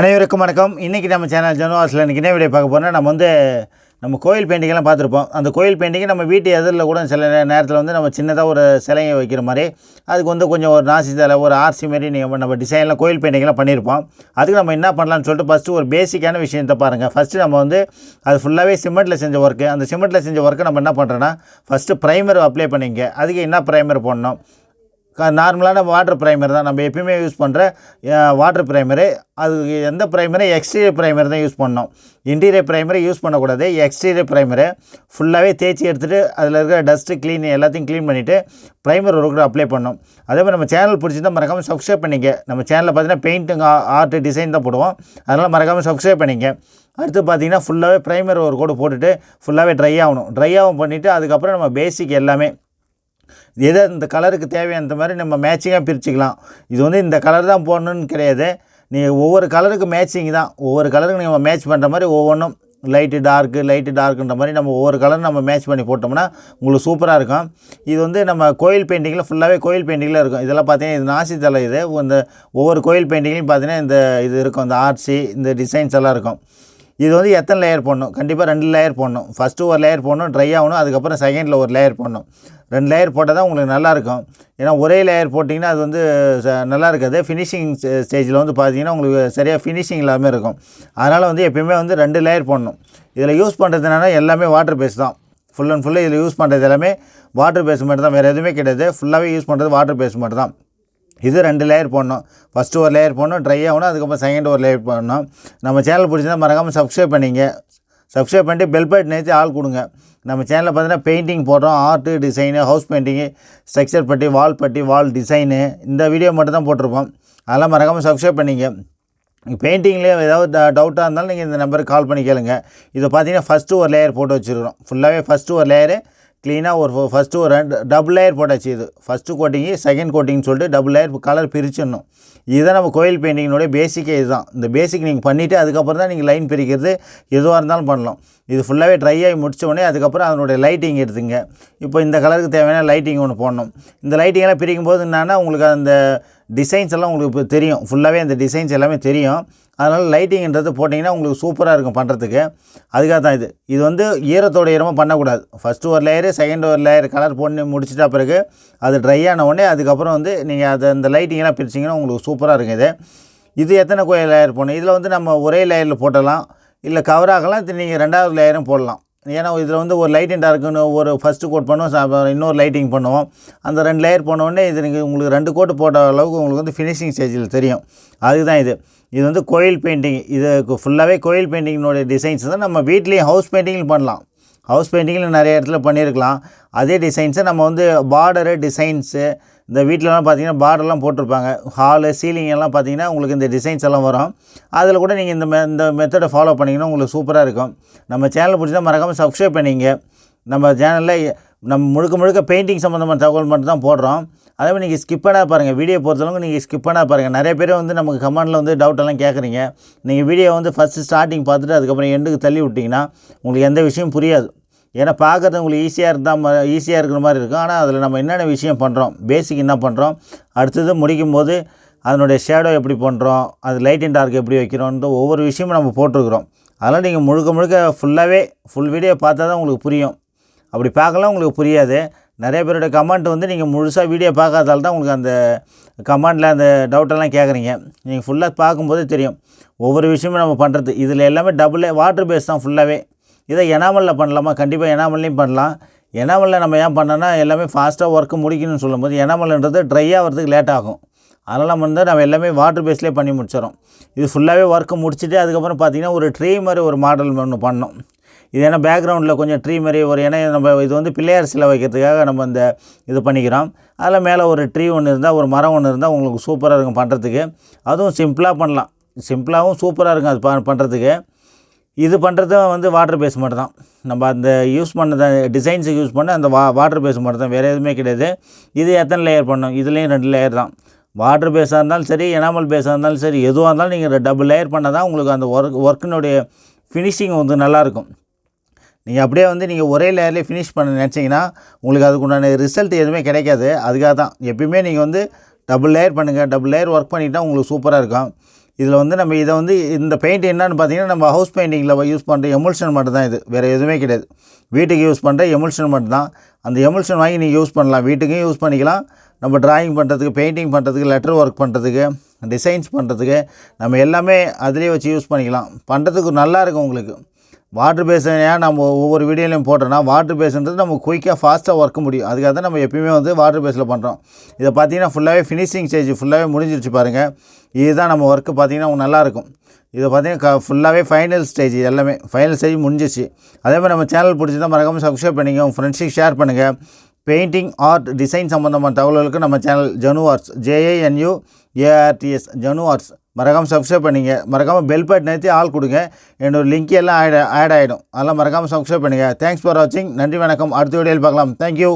அனைவருக்கும் வணக்கம். இன்றைக்கி நம்ம சேனல் ஜனவாசில் இன்றைக்கி என்ன வீடியோ பார்க்க போகிறோம்னா நம்ம வந்து நம்ம கோயில் பெயிண்டிங்கெல்லாம் பார்த்துருப்போம். அந்த கோயில் பெயிண்டிங்கை நம்ம வீட்டு எதிரில் கூட சில நேரத்தில் வந்து நம்ம சின்னதாக ஒரு சிலையை வைக்கிற மாதிரி அதுக்கு வந்து கொஞ்சம் ஒரு நாசி தலை ஒரு ஆர்சி மாரி நீங்கள் நம்ம டிசைனில் கோயில் பெயிண்டிங்லாம் பண்ணியிருப்போம். அதுக்கு நம்ம என்ன பண்ணலாம்னு சொல்லிட்டு ஃபஸ்ட்டு ஒரு பேசிக்கான விஷயத்தை பாருங்கள் ஃபஸ்ட்டு நம்ம வந்து அது ஃபுல்லாகவே சிமெண்ட்டில் செஞ்ச ஒர்க்கு அந்த சிமெண்ட்டில் செஞ்ச ஒர்க்கை நம்ம என்ன பண்ணுறோன்னா ஃபஸ்ட்டு ப்ரைமர் அப்ளை பண்ணிங்க. அதுக்கு என்ன ப்ரைமர் போடணும்? நார்மலான வாட்டர் ப்ரைமர் தான். நம்ம எப்பயுமே யூஸ் பண்ணுற வாட்டர் ப்ரைமரு அதுக்கு எந்த ப்ரைமரு எக்ஸ்டீரியர் ப்ரைமர் தான் யூஸ் பண்ணணும் இன்டீரியர் ப்ரைமரை யூஸ் பண்ணக்கூடாது. எக்ஸ்டீரியர் ப்ரைமரை ஃபுல்லாகவே தேய்ச்சி எடுத்துகிட்டு அதில் இருக்கிற டஸ்ட்டு க்ளீன் எல்லாத்தையும் க்ளீன் பண்ணிவிட்டு ப்ரைமர் ஒரு கூட அப்ளை பண்ணோம். அதே மாதிரி நம்ம சேனல் பிடிச்சிருந்தா மறக்காமல் சப்ஸ்கிரைப் பண்ணிங்க. நம்ம சேனலில் பார்த்தீங்கன்னா பெயிண்டிங் ஆர்ட் டிசைன் தான் போடுவோம். அதனால் மறக்காமல் சப்ஸ்கிரைப் பண்ணிங்க. அடுத்து பார்த்தீங்கன்னா ஃபுல்லாகவே ப்ரைமர் ஒரு கோடு போட்டுட்டு ஃபுல்லாகவே ட்ரை ஆகணும். ட்ரை ஆகும் பண்ணிவிட்டு அதுக்கப்புறம் நம்ம பேசிக் எல்லாமே எதை இந்த கலருக்கு தேவையான மாதிரி நம்ம மேட்சிங்காக பிரிச்சுக்கலாம். இது வந்து இந்த கலர் தான் போடணும்னு கிடையாது. நீங்கள் ஒவ்வொரு கலருக்கு மேட்சிங் தான். ஒவ்வொரு கலருக்கு நம்ம மேட்ச் பண்ணுற மாதிரி ஒவ்வொன்றும் லைட்டு டார்க்கு லைட்டு டார்க்குன்ற மாதிரி நம்ம ஒவ்வொரு கலரும் நம்ம மேட்ச் பண்ணி போட்டோம்னா உங்களுக்கு சூப்பராக இருக்கும். இது வந்து நம்ம கோயில் பெயிண்டிங்கில் ஃபுல்லாகவே கோயில் பெயிண்டிங்கில் இருக்கும். இதெல்லாம் பார்த்தீங்கன்னா இது நாசி தலை இது. இந்த ஒவ்வொரு கோயில் பெயிண்டிங்லையும் பார்த்தீங்கன்னா இந்த இது இருக்கும். இந்த ஆர்ட்ஸி இந்த டிசைன்ஸ் எல்லாம் இருக்கும். இது வந்து எத்தனை லேயர் போடணும்? கண்டிப்பாக ரெண்டு லேயர் போடணும். ஃபஸ்ட்டு ஒரு லேயர் போடணும் ட்ரை ஆகணும் அதுக்கப்புறம் செகண்டில் ஒரு லேயர் போடணும். ரெண்டு லேயர் போட்டால் தான் உங்களுக்கு நல்லாயிருக்கும் ஏன்னா ஒரே லேயர் போட்டிங்கன்னா அது வந்து ச- நல்லா இருக்காது. ஃபினிஷிங் ஸ்டேஜில் வந்து பார்த்தீங்கன்னா உங்களுக்கு சரியாக ஃபினிஷிங் இல்லாமல் இருக்கும். அதனால் வந்து எப்பயுமே வந்து ரெண்டு லேயர் போடணும். இதில் யூஸ் பண்ணுறதுனால எல்லாமே வாட்டர் பேஸ் தான். ஃபுல் அண்ட் ஃபுல்லாக இதில் யூஸ் பண்ணுறது எல்லாமே வாட்டர் பேஸ் மட்டும் தான். வேறு எதுவுமே கிடையாது. ஃபுல்லாகவே யூஸ் பண்ணுறது வாட்டர் பேஸ் மட்டும் தான். இது ரெண்டு லேயர் போடணும். ஃபஸ்ட்டு ஒரு லேயர் போடணும் ட்ரை ஆகணும் அதுக்கப்புறம் செகண்ட் ஒரு லேயர் போடணும். நம்ம சேனல் பிடிச்சிருந்தா மறக்காமல் சப்ஸ்கிரைப் பண்ணிங்க. சப்ஸ்கிரைப் பண்ணிட்டு பெல் பட்டன் நேற்று ஆள் கொடுங்க. நம்ம சேனலில் பார்த்தீங்கன்னா பெயிண்டிங் போடுறோம் art design house painting structure putty wall putty வால் டிசைனு இந்த வீடியோ மட்டும் தான் போட்டிருப்போம். அதெல்லாம் மறக்காமல் சப்ஸ்கிரைப் பண்ணிங்க. பெயிண்டிங்லேயே ஏதாவது டவுட்டாக இருந்தாலும் நீங்கள் இந்த நம்பருக்கு கால் பண்ணி கேளுங்க. இதை பார்த்தீங்கன்னா ஃபஸ்ட்டு ஒரு லேயர் போட்டு வச்சுருக்கிறோம். ஃபுல்லாகவே ஃபஸ்ட்டு ஒரு லேயரு க்ளீனாக ஒரு ஃபஸ்ட்டு ஒரு ரெண்டு டபுள் லேயர் போட்டாச்சு இது. ஃபஸ்ட்டு கோட்டிங்கு செகண்ட் கோட்டிங்னு சொல்லிட்டு டபுள் லேயர் கலர் பிரிச்சிடணும். இதுதான் நம்ம கோயில் பெயிண்டிங்கினுடைய பேசிக்கே இதுதான். இந்த பேசிக் நீங்கள் பண்ணிவிட்டு அதுக்கப்புறம் தான் நீங்கள் லைன் பிரிக்கிறது எதுவாக இருந்தாலும் பண்ணலாம். இது ஃபுல்லாகவே ட்ரை ஆகி முடித்த உடனே அதுக்கப்புறம் அதனுடைய லைட்டிங் எடுத்துங்க. இப்போ இந்த கலருக்கு தேவையான லைட்டிங் ஒன்று போடணும். இந்த லைட்டிங்கெல்லாம் பிரிக்கும் போது என்னென்னா உங்களுக்கு அந்த டிசைன்ஸ் எல்லாம் உங்களுக்கு இப்போ தெரியும். ஃபுல்லாகவே அந்த டிசைன்ஸ் எல்லாமே தெரியும். அதனால் லைட்டிங்ன்றது போட்டிங்கன்னா உங்களுக்கு சூப்பராக இருக்கும் பண்ணுறதுக்கு அதுக்காக தான் இது. இது வந்து ஈரத்தோட ஈரமாக பண்ணக்கூடாது. ஃபஸ்ட்டு ஒரு லேயரு செகண்ட் ஒரு லேயர் கலர் போட்டு முடிச்சிட்டா பிறகு அது ட்ரை ஆன உடனே அதுக்கப்புறம் வந்து நீங்கள் அதை அந்த லைட்டிங்கெல்லாம் பிரிச்சிங்கன்னா உங்களுக்கு சூப்பராக இருக்கும் இது. இது எத்தனை கோயில் லேயர் போடணும்? இதில் வந்து நம்ம ஒரே லேயரில் போட்டலாம். இல்லை கவர் ஆகலாம் நீங்கள் ரெண்டாவது லேயரும் போடலாம். ஏன்னா இதில் வந்து ஒரு லைட்டிங் டார்க்குன்னு ஒரு ஃபஸ்ட்டு கோட் பண்ணுவோம் இன்னொரு லைட்டிங் பண்ணுவோம். அந்த ரெண்டு லேயர் போனோடனே இது நீங்கள் உங்களுக்கு ரெண்டு கோட்டு போட்ட அளவுக்கு உங்களுக்கு வந்து ஃபினிஷிங் ஸ்டேஜில் தெரியும். அதுதான் இது. இது வந்து கோயில் பெயிண்டிங் இது ஃபுல்லாகவே கோயில் பெயிண்டிங்கினுடைய டிசைன்ஸ் தான் நம்ம வீட்லேயும் ஹவுஸ் பெயிண்டிங்கில் பண்ணலாம். ஹவுஸ் பெயிண்டிங்கில் நிறைய இடத்துல பண்ணியிருக்கலாம். அதே டிசைன்ஸை நம்ம வந்து பார்டரு டிசைன்ஸு இந்த வீட்டிலலாம் பார்த்தீங்கன்னா பார்டர்லாம் போட்டிருப்பாங்க. ஹாலு சீலிங் எல்லாம் பார்த்தீங்கன்னா உங்களுக்கு இந்த டிசைன்ஸ் எல்லாம் வரும். அதில் கூட நீங்கள் இந்த மெ இந்த மெத்தடை ஃபாலோ பண்ணிங்கன்னா உங்களுக்கு சூப்பராக இருக்கும். நம்ம சேனல் பிடிச்சா மறக்காமல் சப்ஸ்கிரைப் பண்ணிங்க. நம்ம சேனலில் நம்ம முழுக்க முழுக்க பெயிண்டிங் சம்மந்தமான தகவல் மட்டும் தான் போடுறோம். அதே மாதிரி நீங்கள் ஸ்கிப் பாருங்கள் வீடியோ பொறுத்தளவுக்கு நீங்கள் ஸ்கிப் பாருங்கள் நிறைய பேர் வந்து நமக்கு கமெண்டில் வந்து டவுட்டெல்லாம் கேட்குறீங்க. நீங்கள் வீடியோ வந்து ஃபஸ்ட்டு ஸ்டார்டிங் பார்த்துட்டு அதுக்கப்புறம் எண்டுக்கு தள்ளி விட்டிங்கன்னா உங்களுக்கு எந்த விஷயம் புரியாது. ஏன்னா பார்க்குறது உங்களுக்கு ஈஸியாக இருந்தால் ஈஸியாக இருக்கிற மாதிரி இருக்கும். ஆனால் அதில் நம்ம என்னென்ன விஷயம் பண்ணுறோம் பேசிக் என்ன பண்ணுறோம் அடுத்தது முடிக்கும் போது அதனுடைய ஷேடோ எப்படி பண்ணுறோம் அது லைட் அண்ட் டார்க் எப்படி வைக்கிறோன்ற ஒவ்வொரு விஷயமும் நம்ம போட்டிருக்கிறோம். அதெல்லாம் நீங்கள் முழுக்க முழுக்க ஃபுல்லாகவே ஃபுல் வீடியோ பார்த்தா தான் உங்களுக்கு புரியும். அப்படி பார்க்கலாம் உங்களுக்கு புரியாது. நிறைய பேரோட கமெண்ட் வந்து நீங்கள் முழுசாக வீடியோ பார்க்காதால தான் உங்களுக்கு அந்த கமெண்டில் அந்த டவுட்டெல்லாம் கேட்குறீங்க. நீங்கள் ஃபுல்லாக பார்க்கும்போதே தெரியும். ஒவ்வொரு விஷயமும் நம்ம பண்ணுறது இதில் எல்லாமே டபுள் வாட்டர் பேஸ் தான் ஃபுல்லாகவே இதை எனாமலில் பண்ணலாமா? கண்டிப்பாக எனாமல்லையும் பண்ணலாம். எனாமலில் நம்ம ஏன் பண்ணோன்னா எல்லாமே ஃபாஸ்ட்டாக ஒர்க்கு முடிக்கணும்னு சொல்லும்போது எனாமல்ன்றது ட்ரை ஆகிறதுக்கு லேட் ஆகும். அதெல்லாம் வந்து நம்ம எல்லாமே வாட்டர் பேஸ்லேயே பண்ணி முடிச்சிடும் இது ஃபுல்லாகவே ஒர்க்கு முடிச்சுட்டு அதுக்கப்புறம் பார்த்தீங்கன்னா ஒரு ட்ரீ மாதிரி ஒரு மாடல் ஒன்று பண்ணோம். இது ஏன்னா பேக்ரவுண்டில் கொஞ்சம் ட்ரீ மாதிரி ஒரு ஏன்னா நம்ம இது வந்து பிள்ளையார் சிலை வைக்கிறதுக்காக நம்ம இந்த இது பண்ணிக்கிறோம். அதில் மேலே ஒரு ட்ரீ ஒன்று இருந்தால் ஒரு மரம் ஒன்று இருந்தால் உங்களுக்கு சூப்பராக இருக்கும் பண்ணுறதுக்கு அதுவும் சிம்பிளாக பண்ணலாம். சிம்பிளாகவும் சூப்பராக இருக்கும் அது ப பண்ணுறதுக்கு இது பண்ணுறதும் வந்து வாட்டர் பேஸ் மட்டும் தான் நம்ம அந்த யூஸ் பண்ண டிசைன்ஸுக்கு யூஸ் பண்ண அந்த வா வாட்டர் பேஸ் மட்டும் தான் வேறு எதுவுமே கிடையாது. இது எத்தனை லேயர் பண்ணும்? இதுலேயும் ரெண்டு லேயர் தான். வாட்டர் பேஸாக இருந்தாலும் சரி எனாமல் பேஸாக இருந்தாலும் சரி எதுவாக இருந்தாலும் நீங்கள் டபுள் லேயர் பண்ணால் தான் உங்களுக்கு அந்த ஒர்க் ஒர்க்கினுடைய ஃபினிஷிங் வந்து நல்லாயிருக்கும். நீங்கள் அப்படியே வந்து நீங்கள் ஒரே லேயர்லேயே ஃபினிஷ் பண்ண நினச்சிங்கன்னா உங்களுக்கு அதுக்குண்டான ரிசல்ட் எதுவுமே கிடைக்காது. அதுக்காக தான் எப்பயுமே நீங்கள் வந்து டபுள் லேயர் பண்ணுங்கள் டபுள் லேயர் ஒர்க் பண்ணிட்டால் உங்களுக்கு சூப்பராக இருக்கும். இதில் வந்து நம்ம இதை வந்து இந்த பெயிண்ட் என்னன்னு பார்த்தீங்கன்னா நம்ம ஹவுஸ் பெயிண்டிங்கில் யூஸ் பண்ணுற எமுல்ஷன் மட்டும் தான் இது. வேறு எதுவுமே கிடையாது. வீட்டுக்கு யூஸ் பண்ணுற எமுல்ஷன் மட்டும் தான் அந்த எமுல்ஷன் வாங்கி நீங்கள் யூஸ் பண்ணலாம். வீட்டுக்கும் யூஸ் பண்ணிக்கலாம். நம்ம டிராயிங் பண்ணுறதுக்கு பெயிண்டிங் பண்ணுறதுக்கு லெட்டர் ஒர்க் பண்ணுறதுக்கு டிசைன்ஸ் பண்ணுறதுக்கு நம்ம எல்லாமே அதிலே வச்சு யூஸ் பண்ணிக்கலாம். பண்ணுறதுக்கு நல்லா இருக்கும் வாட்ரு வாட்டர் பேசனையாக நம்ம ஒவ்வொரு வீடியோலையும் போட்டோன்னா வாட்ரு பேஸ்ன்றது நம்ம குயிக்காக ஃபாஸ்ட்டாக ஒர்க் முடியும். அதுக்காக தான் நம்ம எப்பயுமே வந்து வாட்ரு பேஸில் பண்ணுறோம் இதை பார்த்தீங்கன்னா ஃபுல்லாகவே ஃபினிஷிங் ஸ்டேஜ் ஃபுல்லாகவே முடிஞ்சிருச்சு பாருங்கள் இதுதான் நம்ம ஒர்க்கு பார்த்தீங்கன்னா நல்லாயிருக்கும் இதை பார்த்தீங்கன்னா க ஃபுல்லாகவே ஃபைனல் ஸ்டேஜ் எல்லாமே ஃபைனல் ஸ்டேஜ் முடிஞ்சிச்சு அதே மாதிரி நம்ம சேனல் பிடிச்சிருந்தால் மறக்காமல் சப்ஸ்கிரைப் பண்ணிங்க உங்கள் ஃப்ரெண்ட்ஸுக்கு ஷேர் பண்ணுங்கள் பெயிண்டிங் ஆர்ட் டிசைன் சம்மந்தமான தகவல்களுக்கு நம்ம channel Janu arts J A N U A R T S Janu arts மறக்காமல் சப்ஸ்கிரைப் பண்ணிங்க. மறக்காமல் பெல் பட் நிறுத்தி ஆள் கொடுங்க. என்னோட லிங்க் எல்லாம் ஆட் ஆட் ஆகிடும் அதெல்லாம் மறக்காமல் சப்ஸ்கிரைப் பண்ணுங்கள் தேங்க்ஸ் ஃபார் வாட்சிங் நன்றி வணக்கம். அடுத்த வீடியோவில் பார்க்கலாம். தேங்க்யூ